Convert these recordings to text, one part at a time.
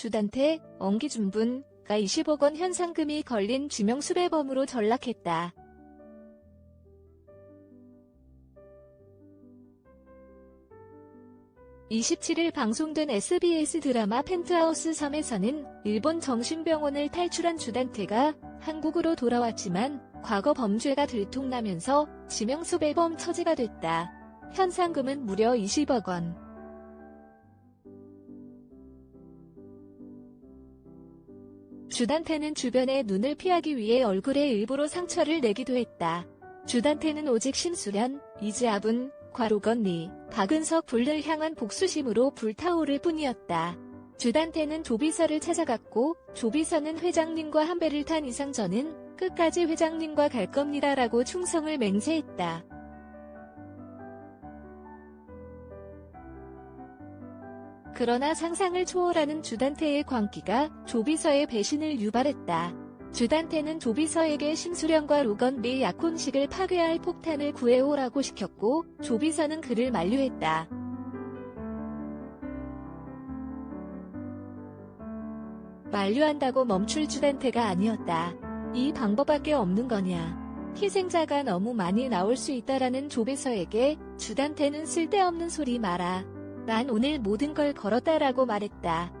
주단태, 엉기준분가 20억 원 현상금이 걸린 지명 수배범으로 전락했다. (27일) 방송된 SBS 드라마 펜트하우스 섬에서는 일본 정신병원을 탈출한 주단태가 한국으로 돌아왔지만 과거 범죄가 들통나면서 지명수배범 처지가 됐다. 현상금은 무려 20억 원. 주단태는 주변의 눈을 피하기 위해 얼굴에 일부러 상처를 내기도 했다. 주단태는 오직 심수련, 이지아분, 과로건리, 박은석 불를 향한 복수심으로 불타오를 뿐이었다. 주단태는 조비서를 찾아갔고 조비서는 회장님과 한 배를 탄 이상 저는 끝까지 회장님과 갈 겁니다라고 충성을 맹세했다. 그러나 상상을 초월하는 주단태의 광기가 조비서의 배신을 유발했다. 주단태는 조비서에게 심수련과 로건리의 약혼식을 파괴할 폭탄을 구해오라고 시켰고 조비서는 그를 만류했다. 만류한다고 멈출 주단태가 아니었다. 이 방법밖에 없는 거냐. 희생자가 너무 많이 나올 수 있다라는 조비서에게 주단태는 쓸데없는 소리 마라. 난 오늘 모든 걸 걸었다라고 말했다.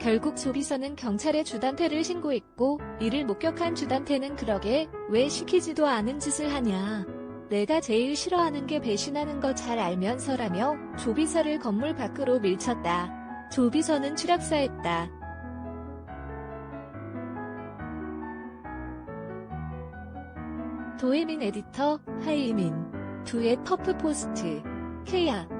결국 조비서는 경찰에 주단태를 신고했고 이를 목격한 주단태는 그러게 왜 시키지도 않은 짓을 하냐. 내가 제일 싫어하는 게 배신하는 거 잘 알면서라며 조비서를 건물 밖으로 밀쳤다. 조비서는 추락사했다. 도혜민 에디터, 하이민. 두의 퍼프 포스트. 케야.